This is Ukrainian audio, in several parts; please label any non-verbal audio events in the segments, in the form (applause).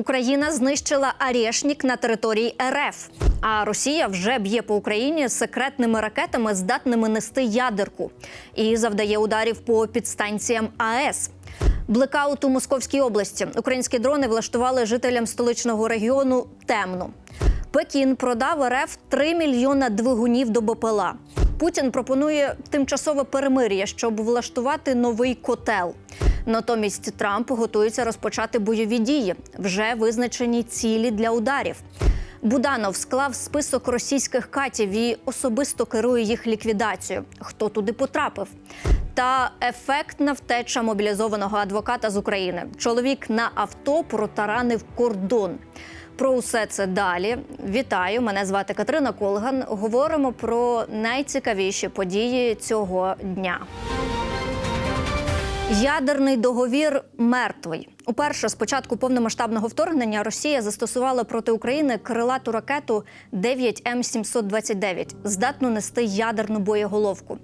Україна знищила Арєшнік на території РФ. А Росія вже б'є по Україні секретними ракетами, здатними нести ядерку, і завдає ударів по підстанціям АЕС. Блекаут у Московській області. Українські дрони влаштували жителям столичного регіону темно. Пекін продав РФ 3 мільйона двигунів до БПЛА. Путін пропонує тимчасове перемир'я, щоб влаштувати новий котел. Натомість Трамп готується розпочати бойові дії, вже визначені цілі для ударів. Буданов склав список російських катів і особисто керує їх ліквідацією. Хто туди потрапив? Та ефектна втеча мобілізованого адвоката з України. Чоловік на авто протаранив кордон. Про усе це далі. Вітаю! Мене звати Катерина Колган. Говоримо про найцікавіші події цього дня. Ядерний договір мертвий. Уперше з початку повномасштабного вторгнення Росія застосувала проти України крилату ракету 9М729, здатну нести ядерну боєголовку.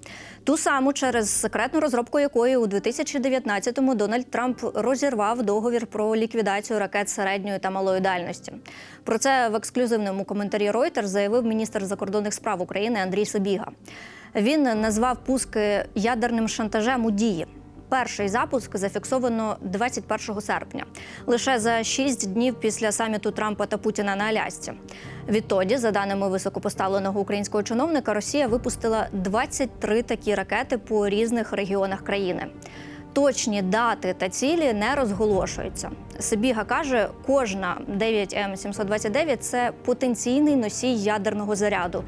Ту саму, через секретну розробку якої у 2019-му Дональд Трамп розірвав договір про ліквідацію ракет середньої та малої дальності. Про це в ексклюзивному коментарі Reuters заявив міністр закордонних справ України Андрій Сабіга. Він назвав пуски ядерним шантажем у дії. Перший запуск зафіксовано 21 серпня, лише за шість днів після саміту Трампа та Путіна на Алясці. Відтоді, за даними високопоставленого українського чиновника, Росія випустила 23 такі ракети по різних регіонах країни. Точні дати та цілі не розголошуються. Сибіга каже, кожна 9М729 – це потенційний носій ядерного заряду.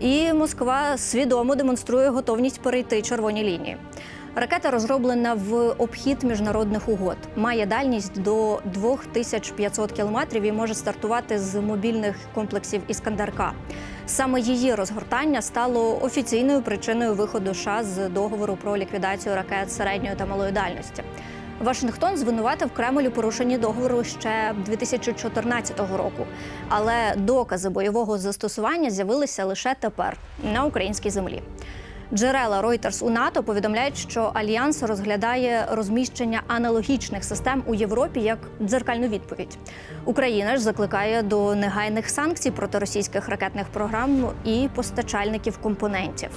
І Москва свідомо демонструє готовність перейти червоні лінії. Ракета розроблена в обхід міжнародних угод, має дальність до 2500 кілометрів і може стартувати з мобільних комплексів Іскандер-К. Саме її розгортання стало офіційною причиною виходу США з договору про ліквідацію ракет середньої та малої дальності. Вашингтон звинуватив Кремль у порушенні договору ще 2014 року, але докази бойового застосування з'явилися лише тепер на українській землі. Джерела Reuters у НАТО повідомляють, що альянс розглядає розміщення аналогічних систем у Європі як дзеркальну відповідь. Україна ж закликає до негайних санкцій проти російських ракетних програм і постачальників компонентів.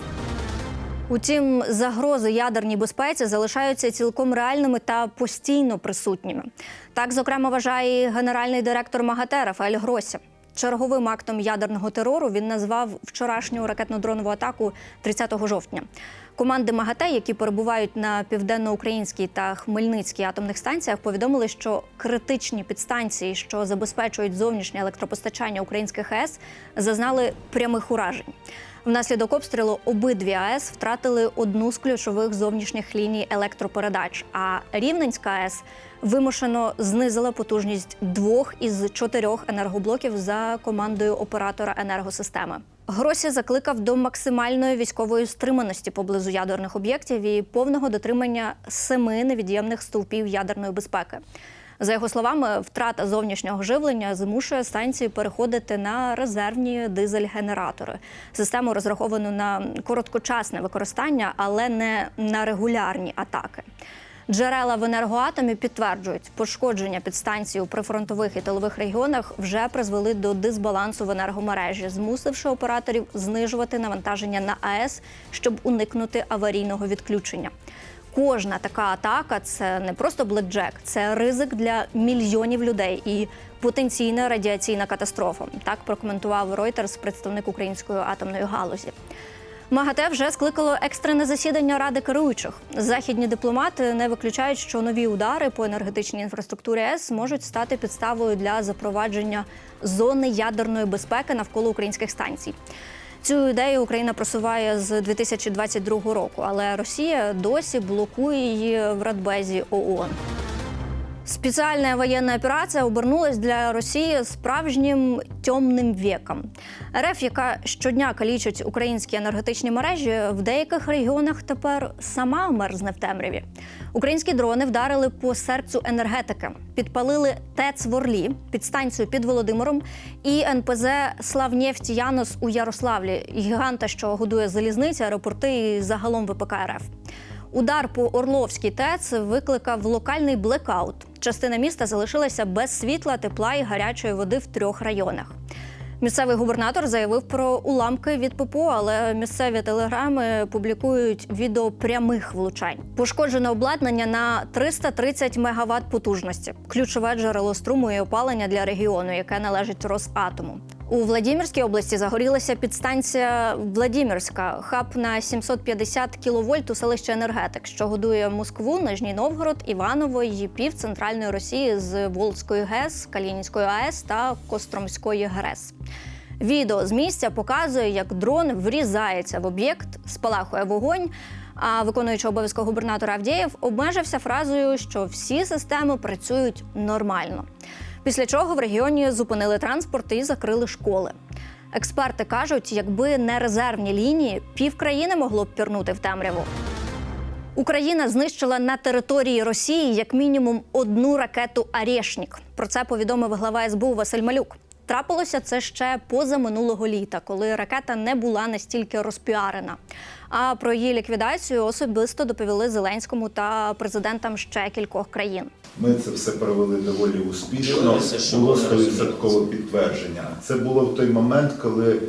Утім, загрози ядерній безпеці залишаються цілком реальними та постійно присутніми. Так, зокрема, вважає генеральний директор МАГАТЕ Рафаель Гросі. Черговим актом ядерного терору він назвав вчорашню ракетно-дронову атаку 30 жовтня. Команди МАГАТЕ, які перебувають на південноукраїнській та Хмельницькій атомних станціях, повідомили, що критичні підстанції, що забезпечують зовнішнє електропостачання українських АЕС, зазнали прямих уражень. Внаслідок обстрілу обидві АЕС втратили одну з ключових зовнішніх ліній електропередач. А Рівненська АЕС вимушено знизила потужність двох із чотирьох енергоблоків за командою оператора енергосистеми. Гросі закликав до максимальної військової стриманості поблизу ядерних об'єктів і повного дотримання семи невід'ємних стовпів ядерної безпеки. За його словами, втрата зовнішнього живлення змушує станції переходити на резервні дизель-генератори. Систему розраховану на короткочасне використання, але не на регулярні атаки. Джерела в енергоатомі підтверджують, пошкодження підстанцій у прифронтових і тилових регіонах вже призвели до дисбалансу в енергомережі, змусивши операторів знижувати навантаження на АЕС, щоб уникнути аварійного відключення. Кожна така атака це не просто блекджек, це ризик для мільйонів людей і потенційна радіаційна катастрофа. Так прокоментував Reuters представник української атомної галузі. МАГАТЕ вже скликало екстрене засідання ради керуючих. Західні дипломати не виключають, що нові удари по енергетичній інфраструктурі ЕС можуть стати підставою для запровадження зони ядерної безпеки навколо українських станцій. Цю ідею Україна просуває з 2022 року, але Росія досі блокує її в Радбезі ООН. Спеціальна воєнна операція обернулась для Росії справжнім темним віком. РФ, яка щодня калічить українські енергетичні мережі, в деяких регіонах тепер сама мерзне в темряві. Українські дрони вдарили по серцю енергетики, підпалили ТЕЦ в Орлі, підстанцію під Володимиром і НПЗ Славнєфть Янос у Ярославлі, гіганта, що годує залізниці, аеропорти і загалом ВПК РФ. Удар по Орловській ТЕЦ викликав локальний блекаут. Частина міста залишилася без світла, тепла і гарячої води в трьох районах. Місцевий губернатор заявив про уламки від ППО, але місцеві телеграми публікують відео прямих влучань. Пошкоджене обладнання на 330 мегаватт потужності, ключове джерело струму і опалення для регіону, яке належить Росатому. У Владимирській області загорілася підстанція Владимирська, хаб на 750 кВт у селищі Енергетик, що годує Москву, Нижній Новгород, Іваново і пів центральної Росії з Волзької ГЕС, Калінінської АЕС та Костромської ГРЕС. Відео з місця показує, як дрон врізається в об'єкт, спалахує вогонь. А виконуючий обов'язки губернатора Авдієв обмежився фразою, що всі системи працюють нормально. Після чого в регіоні зупинили транспорт і закрили школи. Експерти кажуть, якби не резервні лінії, пів країни могло б пірнути в темряву. Україна знищила на території Росії як мінімум одну ракету «Арєшнік». Про це повідомив глава СБУ Василь Малюк. Трапилося це ще поза минулого літа, коли ракета не була настільки розпіарена. А про її ліквідацію особисто доповіли Зеленському та президентам ще кількох країн. Ми це все провели доволі успішно. Було 100% підтвердження. Це було в той момент, коли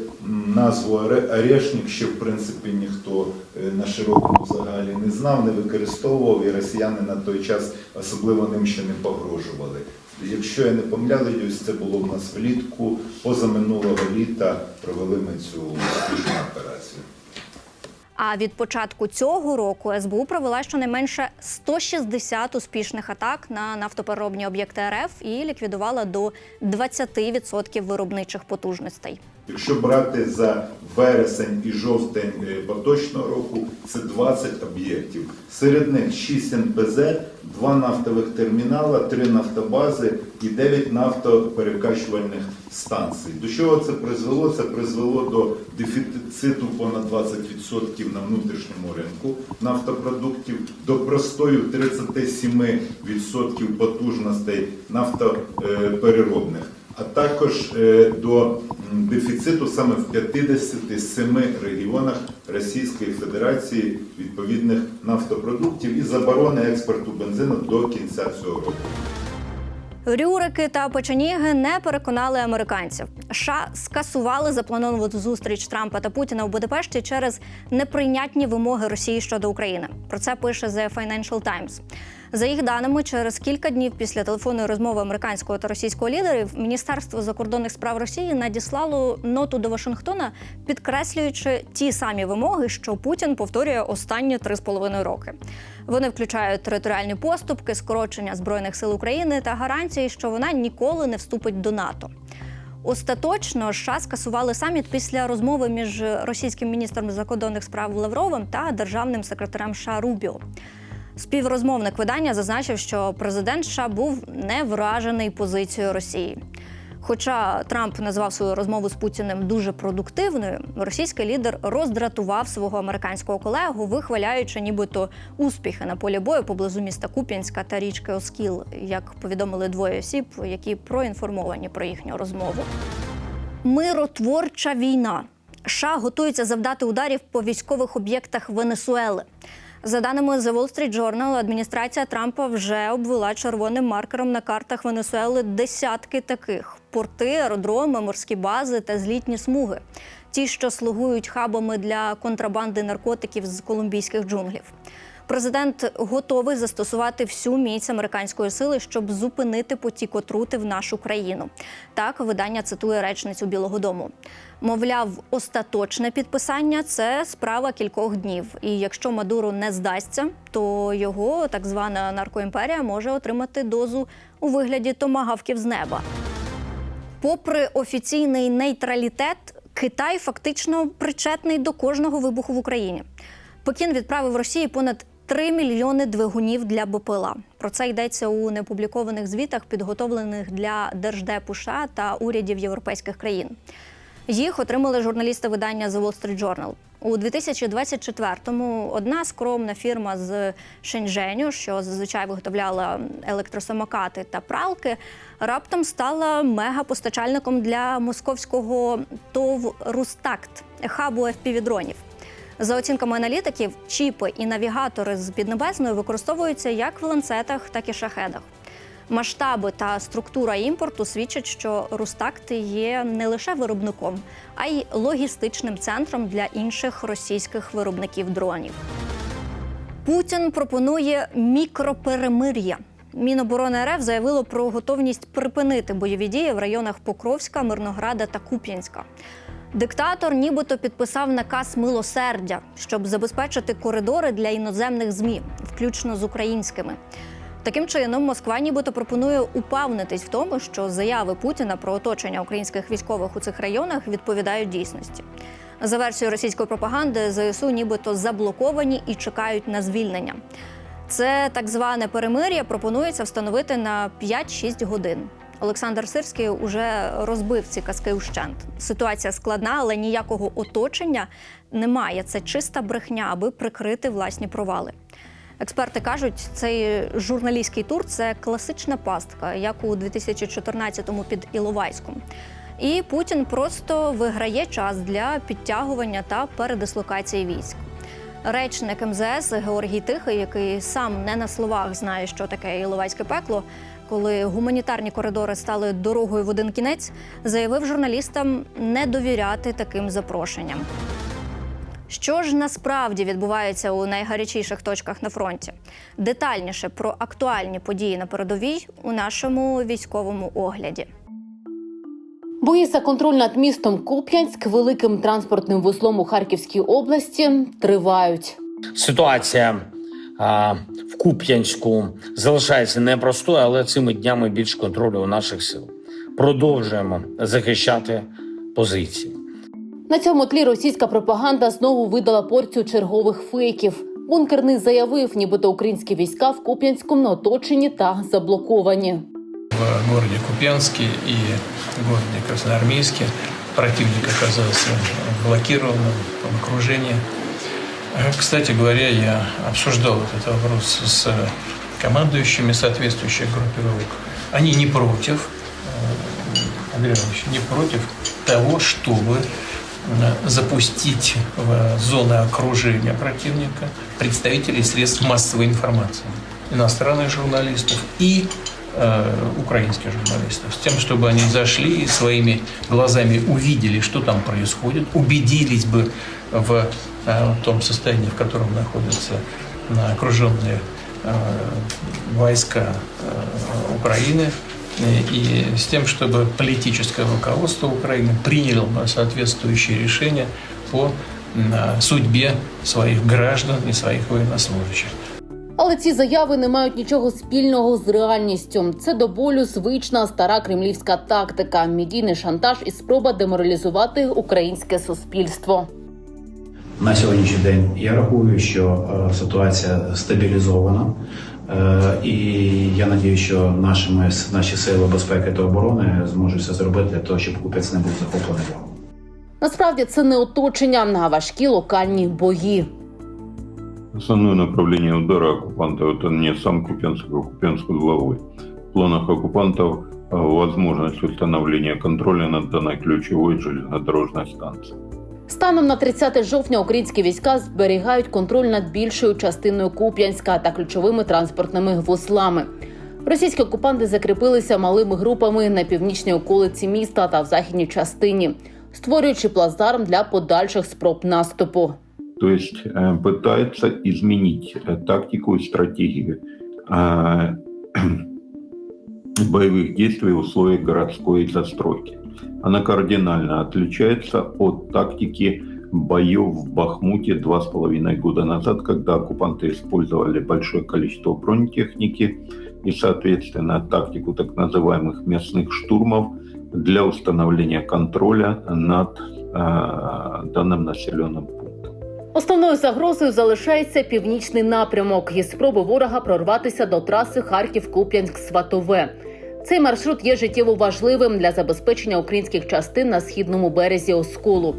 назву «Аре- Арешнік ще в принципі ніхто е, на широкому загалі не знав, не використовував, і росіяни на той час особливо ним ще не погрожували. Якщо я не помиляюсь, це було в нас влітку, позаминулого літа провели ми цю успішну операцію. А від початку цього року СБУ провела щонайменше 160 успішних атак на нафтопереробні об'єкти РФ і ліквідувала до 20% виробничих потужностей. Якщо брати за вересень і жовтень е, поточного року, це 20 об'єктів. Серед них 6 НПЗ, 2 нафтових термінала, 3 нафтобази і 9 нафтоперекачувальних станцій. До чого це призвело? Це призвело до дефіциту понад 20% на внутрішньому ринку нафтопродуктів, до простою 37% потужностей нафтопереробних а також е, до дефіциту саме в 57 регіонах Російської Федерації відповідних нафтопродуктів і заборони експорту бензину до кінця цього року. Рюрики та печеніги не переконали американців. США скасували заплановану зустріч Трампа та Путіна у Будапешті через неприйнятні вимоги Росії щодо України. Про це пише The Financial Times. За їх даними, через кілька днів після телефонної розмови американського та російського лідерів Міністерство закордонних справ Росії надіслало ноту до Вашингтона, підкреслюючи ті самі вимоги, що Путін повторює останні три з половиною роки. Вони включають територіальні поступки, скорочення збройних сил України та гарантії, що вона ніколи не вступить до НАТО. Остаточно США скасували саміт після розмови між російським міністром закордонних справ Лавровим та державним секретарем США Рубіо. Співрозмовник видання зазначив, що президент США був не вражений позицією Росії. Хоча Трамп назвав свою розмову з Путіним дуже продуктивною, російський лідер роздратував свого американського колегу, вихваляючи нібито успіхи на полі бою поблизу міста Куп'янська та річки Оскіл, як повідомили двоє осіб, які проінформовані про їхню розмову. Миротворча війна. США готується завдати ударів по військових об'єктах Венесуели. За даними The Wall Street Journal, адміністрація Трампа вже обвела червоним маркером на картах Венесуели десятки таких: порти, аеродроми, морські бази та злітні смуги. Ті, що слугують хабами для контрабанди наркотиків з колумбійських джунглів. Президент готовий застосувати всю міць американської сили, щоб зупинити потік отрути в нашу країну. Так видання цитує речницю Білого Дому. Мовляв, остаточне підписання це справа кількох днів. І якщо Мадуро не здасться, то його так звана наркоімперія може отримати дозу у вигляді томагавків з неба. Попри офіційний нейтралітет, Китай фактично причетний до кожного вибуху в Україні. Пекін відправив Росії понад 3 мільйони двигунів для БПЛА. Про це йдеться у непублікованих звітах, підготовлених для Держдепу США та урядів європейських країн. Їх отримали журналісти видання The Wall Street Journal. У 2024-му одна скромна фірма з Шеньчженю, що зазвичай виготовляла електросамокати та пралки, раптом стала мегапостачальником для московського ТОВ Рустакт хабу FPV-дронів. За оцінками аналітиків, чіпи і навігатори з Піднебесної використовуються як в ланцетах, так і шахедах. Масштаби та структура імпорту свідчать, що Рустакт є не лише виробником, а й логістичним центром для інших російських виробників дронів. Путін пропонує мікроперемир'я. Міноборони РФ заявило про готовність припинити бойові дії в районах Покровська, Мирнограда та Куп'янська. Диктатор нібито підписав наказ милосердя, щоб забезпечити коридори для іноземних змі, включно з українськими. Таким чином, Москва нібито пропонує упевнитись в тому, що заяви Путіна про оточення українських військових у цих районах відповідають дійсності. За версією російської пропаганди, ЗСУ нібито заблоковані і чекають на звільнення. Це так зване перемир'я пропонується встановити на 5-6 годин. Олександр Сирський уже розбив ці казки ущент. Ситуація складна, але ніякого оточення немає. Це чиста брехня, аби прикрити власні провали. Експерти кажуть, цей журналістський тур це класична пастка, як у 2014-му під Іловайськом. І Путін просто виграє час для підтягування та передислокації військ. Речник МЗС Георгій Тихий, який сам не на словах знає, що таке Іловайське пекло, коли гуманітарні коридори стали дорогою в один кінець, заявив журналістам не довіряти таким запрошенням. Що ж насправді відбувається у найгарячіших точках на фронті? Детальніше про актуальні події на передовій у нашому військовому огляді. Бої за контроль над містом Куп'янськ, великим транспортним вузлом у Харківській області, тривають. Ситуація а, Куп'янську залишається непростою, але цими днями більш контролю у наших сил. Продовжуємо захищати позиції. На цьому тлі російська пропаганда знову видала порцію чергових фейків. Бункерний заявив, нібито українські війська в Куп'янському оточені та заблоковані. в городе Купянске и городе Красноармейске. Противник оказался блокированным в окружении. Э, Кстати говоря, я обсуждал этот вопрос с командующими соответствующих группировок. Они не против, э, Андрей Иванович, не против того, чтобы э, запустить в зоны окружения противника представителей средств массовой информации, иностранных журналистов и э, украинских журналистов, с тем, чтобы они зашли и своими глазами увидели, что там происходит, убедились бы в э, том состоянии, в котором находятся э, окруженные э, войска э, Украины, э, и с тем, чтобы политическое руководство Украины приняло соответствующие решения по э, судьбе своих граждан и своих военнослужащих. Але ці заяви не мають нічого спільного з реальністю. Це до болю звична стара кремлівська тактика, медійний шантаж і спроба деморалізувати українське суспільство. На сьогоднішній день я рахую, що е, ситуація стабілізована, Е, і я надію, що нашими наші сили безпеки та оборони зможуть все зробити для того, щоб Купець не був захоплений. Насправді це не оточення, а важкі локальні бої. Основное направление удара оккупантов – это не сам Купенск, а Купенск главой. В планах оккупантов э, возможность установления контроля над данной ключевой железнодорожной станцией. Станом на 30 жовтня українські війська зберігають контроль над більшою частиною Куп'янська та ключовими транспортними вузлами. Російські окупанти закріпилися малими групами на північній околиці міста та в західній частині, створюючи плацдарм для подальших спроб наступу. То есть э, пытается изменить э, тактику и стратегию э, (clears throat) боевых действий в условиях городской застройки. Она кардинально отличается от тактики боев в Бахмуте два с половиной года назад, когда оккупанты использовали большое количество бронетехники и, соответственно, тактику так называемых местных штурмов для установления контроля над э, данным населенным пунктом. Основною загрозою залишається північний напрямок і спроби ворога прорватися до траси Харків-Куп'янськ-Сватове. Цей маршрут є життєво важливим для забезпечення українських частин на східному березі Осколу.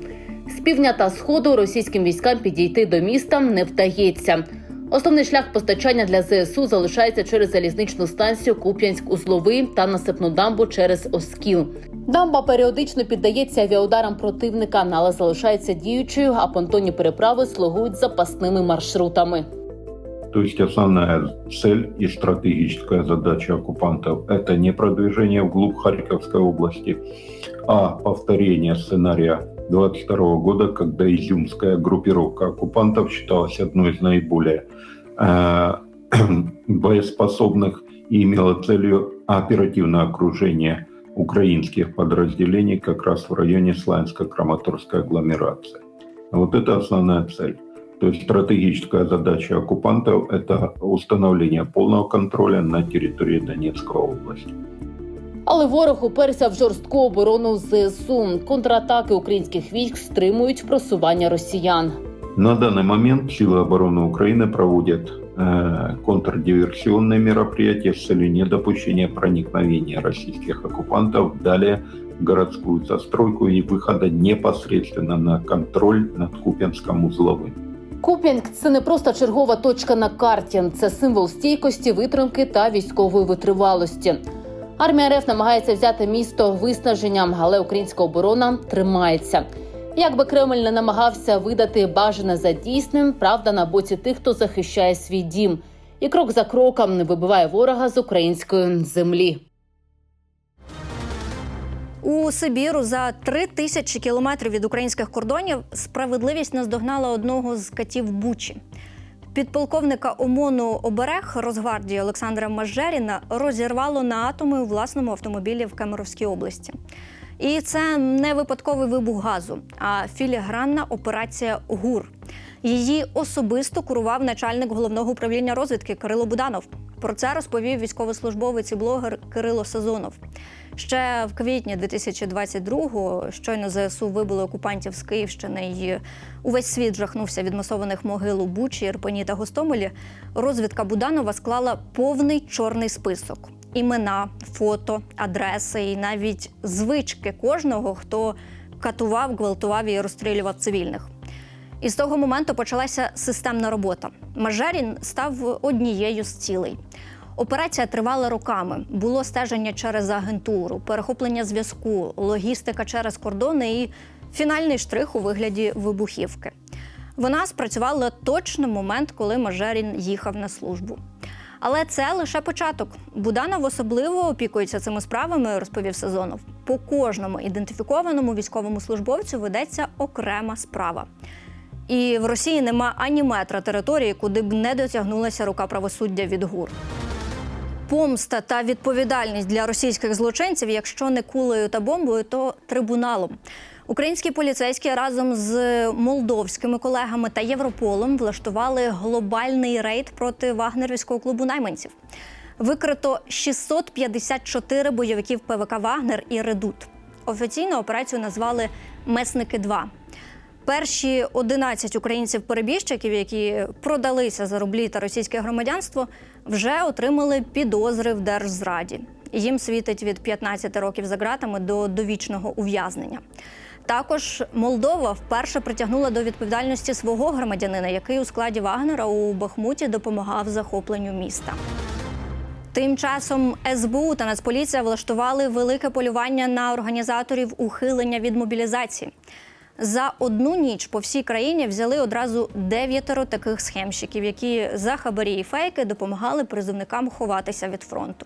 З півдня та сходу російським військам підійти до міста не вдається. Основний шлях постачання для ЗСУ залишається через залізничну станцію Куп'янськ-Узловий та насипну дамбу через Оскіл. Дамба періодично піддається авіаударам противника, але залишається діючою, а понтонні переправи слугують запасними маршрутами. То есть основная цель и стратегическая задача оккупантов – это не продвижение вглубь Харьковской области, а повторение сценария 22 года, когда изюмская группировка оккупантов считалась одной из наиболее э, боеспособных и имела целью оперативное окружение украинских подразделений как раз в районе Славянско-Краматорской агломерации. Вот это основная цель. То есть стратегическая задача оккупантов – это установление полного контроля на территории Донецкой области. Але ворог уперся в жорстку оборону ЗСУ. Контратаки українських військ стримують просування росіян. На данный момент силы обороны Украины проводят э, контрдиверсионные мероприятия с целью недопущения проникновения российских оккупантов далее в городскую застройку и выхода непосредственно на контроль над Купянском узловым. Куп'янськ це не просто чергова точка на карті, це символ стійкості, витримки та військової витривалості. Армія РФ намагається взяти місто виснаженням, але українська оборона тримається. Як би Кремль не намагався видати бажане за дійсним, правда на боці тих, хто захищає свій дім, і крок за кроком не вибиває ворога з української землі. У Сибіру за три тисячі кілометрів від українських кордонів справедливість наздогнала одного з катів Бучі. Підполковника ОМОНу оберег Росгвардії Олександра Мажеріна розірвало на атоми у власному автомобілі в Кемеровській області. І це не випадковий вибух газу, а філігранна операція ГУР. Її особисто курував начальник головного управління розвідки Кирило Буданов. Про це розповів військовослужбовець і блогер Кирило Сазонов. Ще в квітні 2022-го щойно ЗСУ вибили окупантів з Київщини і увесь світ жахнувся від масованих могил у Бучі, Ірпені та Гостомелі. Розвідка Буданова склала повний чорний список: імена, фото, адреси і навіть звички кожного, хто катував, гвалтував і розстрілював цивільних. І з того моменту почалася системна робота. Мажерін став однією з цілей. Операція тривала роками. Було стеження через агентуру, перехоплення зв'язку, логістика через кордони і фінальний штрих у вигляді вибухівки. Вона спрацювала точно момент, коли Мажерін їхав на службу. Але це лише початок. Буданов особливо опікується цими справами, розповів Сезонов. По кожному ідентифікованому військовому службовцю ведеться окрема справа. І в Росії нема ані метра території, куди б не дотягнулася рука правосуддя від гур. Помста та відповідальність для російських злочинців, якщо не кулею та бомбою, то трибуналом. Українські поліцейські разом з молдовськими колегами та Європолом влаштували глобальний рейд проти вагнерівського клубу найманців. Викрито 654 бойовиків ПВК Вагнер і Редут. Офіційно операцію назвали Месники 2 Перші 11 українців-перебіжчиків, які продалися за рублі та російське громадянство, вже отримали підозри в держзраді. Їм світить від 15 років за ґратами до довічного ув'язнення. Також Молдова вперше притягнула до відповідальності свого громадянина, який у складі Вагнера у Бахмуті допомагав захопленню міста. Тим часом СБУ та Нацполіція влаштували велике полювання на організаторів ухилення від мобілізації. За одну ніч по всій країні взяли одразу дев'ятеро таких схемщиків, які за хабарі і фейки допомагали призовникам ховатися від фронту.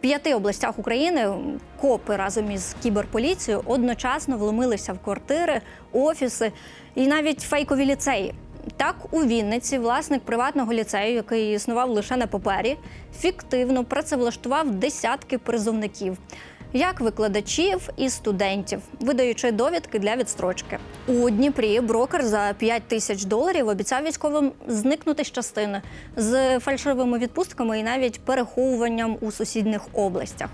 П'яти областях України копи разом із кіберполіцією одночасно вломилися в квартири, офіси і навіть фейкові ліцеї. Так, у Вінниці власник приватного ліцею, який існував лише на папері, фіктивно працевлаштував десятки призовників, як викладачів і студентів, видаючи довідки для відстрочки. У Дніпрі брокер за 5 тисяч доларів обіцяв військовим зникнути з частини з фальшивими відпустками і навіть переховуванням у сусідніх областях.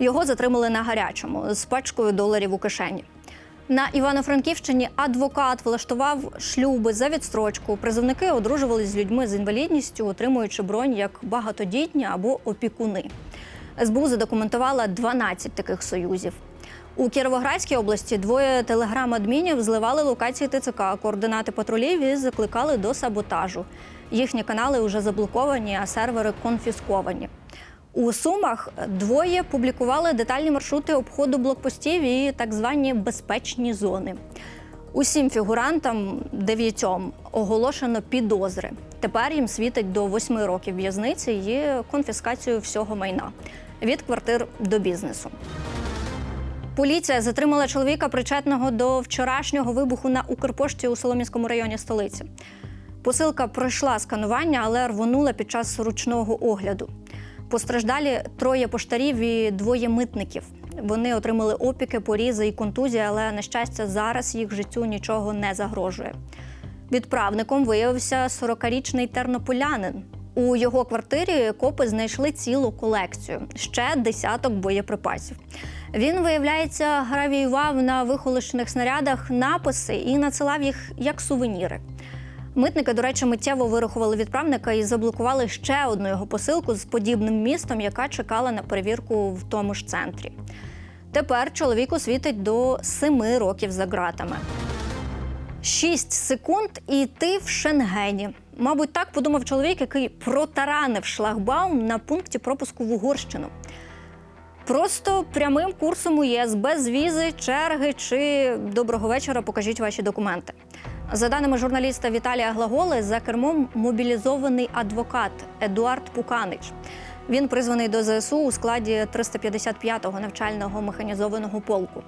Його затримали на гарячому з пачкою доларів у кишені. На Івано-Франківщині адвокат влаштував шлюби за відстрочку. Призовники одружувались з людьми з інвалідністю, отримуючи бронь як багатодітні або опікуни. СБУ задокументувала 12 таких союзів. У Кіровоградській області двоє телеграм-адмінів зливали локації ТЦК, координати патрулів і закликали до саботажу. Їхні канали вже заблоковані, а сервери конфісковані. У Сумах двоє публікували детальні маршрути обходу блокпостів і так звані безпечні зони. Усім фігурантам дев'ятьом оголошено підозри. Тепер їм світить до восьми років в'язниці і конфіскацію всього майна від квартир до бізнесу. Поліція затримала чоловіка, причетного до вчорашнього вибуху на Укрпошті у Солом'янському районі столиці. Посилка пройшла сканування, але рвонула під час ручного огляду. Постраждалі троє поштарів і двоє митників. Вони отримали опіки, порізи і контузії, але на щастя, зараз їх життю нічого не загрожує. Відправником виявився 40-річний тернополянин. У його квартирі копи знайшли цілу колекцію, ще десяток боєприпасів. Він, виявляється, гравіював на вихолощених снарядах написи і надсилав їх як сувеніри. Митники, до речі, миттєво вирахували відправника і заблокували ще одну його посилку з подібним містом, яка чекала на перевірку в тому ж центрі. Тепер чоловіку світить до семи років за ґратами. Шість секунд і ти в Шенгені. Мабуть, так подумав чоловік, який протаранив шлагбаум на пункті пропуску в Угорщину. Просто прямим курсом у ЄС без візи, черги чи доброго вечора. Покажіть ваші документи. За даними журналіста Віталія Глаголи, за кермом мобілізований адвокат Едуард Пуканич. Він призваний до ЗСУ у складі 355-го навчального механізованого полку.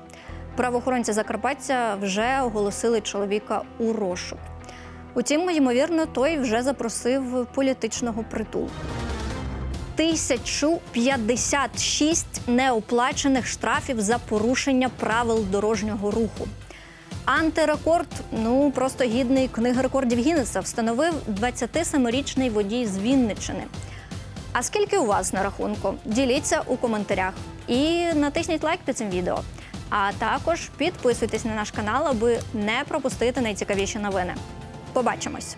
Правоохоронці Закарпаття вже оголосили чоловіка у розшук. Утім, ймовірно, той вже запросив політичного притулку. 1056 неоплачених штрафів за порушення правил дорожнього руху. Антирекорд, ну просто гідний книги рекордів Гіннеса, встановив 27-річний водій з Вінниччини. А скільки у вас на рахунку? Діліться у коментарях і натисніть лайк під цим відео. А також підписуйтесь на наш канал, аби не пропустити найцікавіші новини. Побачимось!